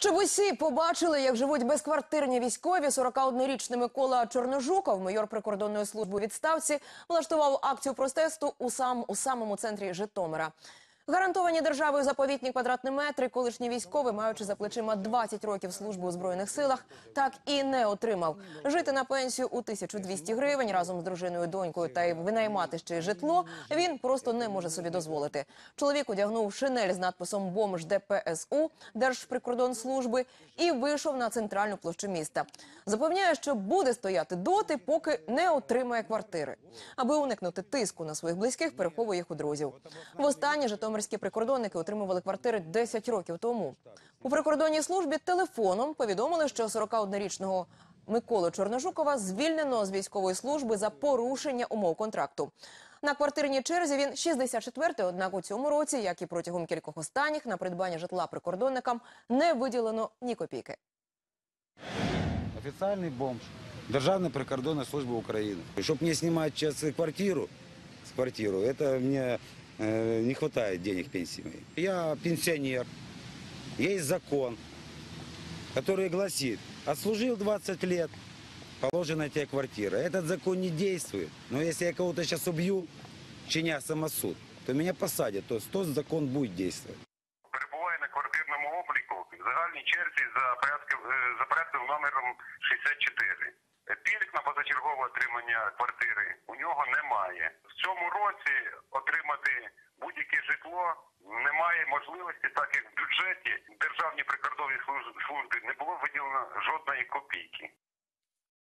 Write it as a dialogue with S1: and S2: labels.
S1: Щоб усі побачили, як живуть безквартирні військові, 41-річний Микола Чорножуков, майор прикордонної служби відставці, влаштував акцію протесту у сам у самому центрі Житомира. Гарантовані державою заповітні квадратні метри, колишній військовий, маючи за плечима 20 років служби у збройних силах, так і не отримав. Жити на пенсію у 1200 гривень разом з дружиною, донькою та й винаймати ще й житло. Він просто не може собі дозволити. Чоловік одягнув шинель з надписом «Бомж ДПСУ» Держприкордонслужби і вийшов на центральну площу міста. Запевняє, що буде стояти доти, поки не отримає квартири. Аби уникнути тиску на своїх близьких, переховує їх у друзів. Востаннє житомирські прикордонники отримували квартири 10 років тому. У прикордонній службі телефоном повідомили, що 41-річного Миколи Чорножукова звільнено з військової служби за порушення умов контракту. На квартирній черзі він 64-й, однак у цьому році, як і протягом кількох останніх, на придбання житла прикордонникам не виділено ні копійки.
S2: Офіційний бомж. Державна прикордонна служба України. Щоб мені знімати квартиру, з квартиру, це мені не вистачає денег пенсії. моей. Я пенсионер. Есть закон, который гласит, отслужил 20 лет, положена тебе квартира. Этот закон не действует. Но если я кого-то сейчас убью, чиня самосуд, то меня посадят. То есть тот закон будет действовать.
S3: перебуває на квартирному обліку в загальній черзі за порядком, е, за порядком номером 64. Пільг на позачергове отримання квартири у нього немає. В цьому році отримати будь-яке житло немає можливості, так як в бюджеті державній прикордонній служби не було виділено жодної копійки.